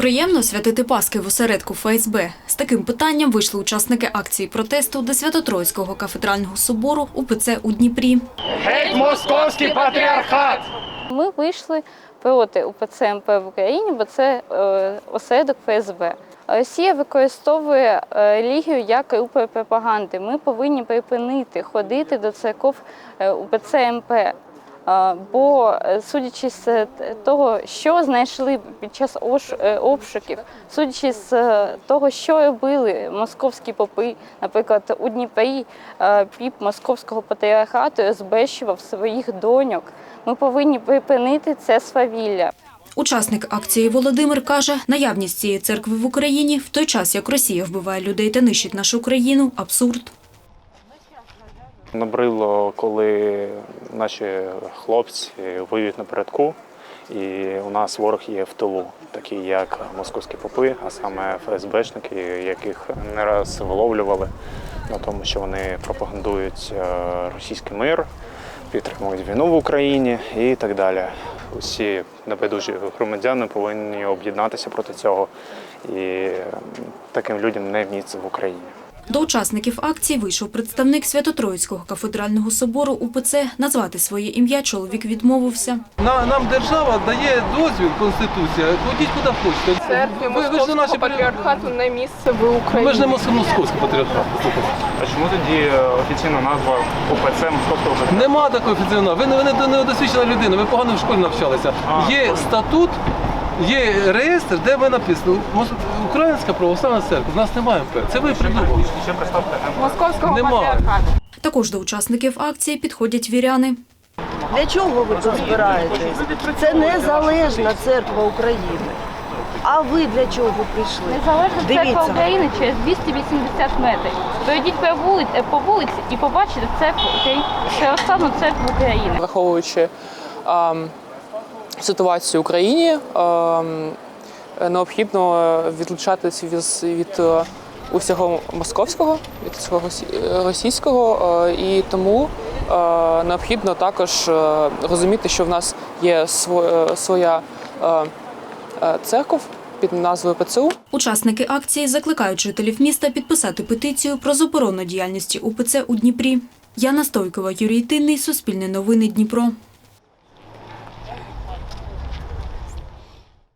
Приємно святити Паски в осередку ФСБ. З таким питанням вийшли учасники акції протесту до Свято-Троїцького кафедрального собору УПЦ у Дніпрі. Геть московський патріархат! Ми вийшли проти УПЦ МП в Україні, бо це е, осередок ФСБ. Росія використовує е, релігію як рупор пропаганди. Ми повинні припинити ходити до церков е, УПЦ МП. Бо, е, судячи з е, того, що знайшли під час е, обшуків, судячи з того, що робили московські попи, наприклад, у Дніпрі піп московського патріархату розбещував своїх доньок. Ми повинні припинити це свавілля. Учасник акції Володимир каже, наявність цієї церкви в Україні в той час, як Росія вбиває людей та нищить нашу країну, абсурд. Набрило, коли наші хлопці воюють напередку, і у нас ворог є в тилу, такі як московські попи, а саме ФСБшники, яких не раз виловлювали на тому, що вони пропагандують е, російський мир, підтримують війну в Україні і так далі. Усі небайдужі громадяни повинні об'єднатися проти цього, і таким людям не місце в Україні. До учасників акції вийшов представник Свято-Троїцького кафедрального собору УПЦ. Назвати своє ім'я чоловік відмовився. На, нам держава дає дозвіл, конституція. Ходіть куди хочете. церкві ви, ви московського наші патріархату не місце в Україні. Ви ж не мос- московський патріархат. Слухайте. А чому тоді е, офіційна назва УПЦ Московського патріархату? Нема такого офіційного. Ви, не- ви не, не досвідчена людина, ви погано в школі навчалися. Є статут, є реєстр, де ви написано Українська православна церква. У нас немає МП. Це ви придумали. Московського Нема. патріархату. Також до учасників акції підходять віряни. Для чого ви тут збираєтесь? Це незалежна церква України. А ви для чого прийшли? Незалежна церква Дивіться. України через 280 метрів. Пройдіть по вулиці, по вулиці і побачите церкву України, православну церкву України. враховуючи ем, ситуацію в Україні, ем, необхідно відлучатися від, е, усього московського, від всього росі- російського, е, і тому е, необхідно також розуміти, що в нас є сво- своя церков під назвою ПЦУ. Учасники акції закликають жителів міста підписати петицію про заборону діяльності УПЦ у Дніпрі. Яна Стойкова, Юрій Тинний, Суспільне новини Дніпро.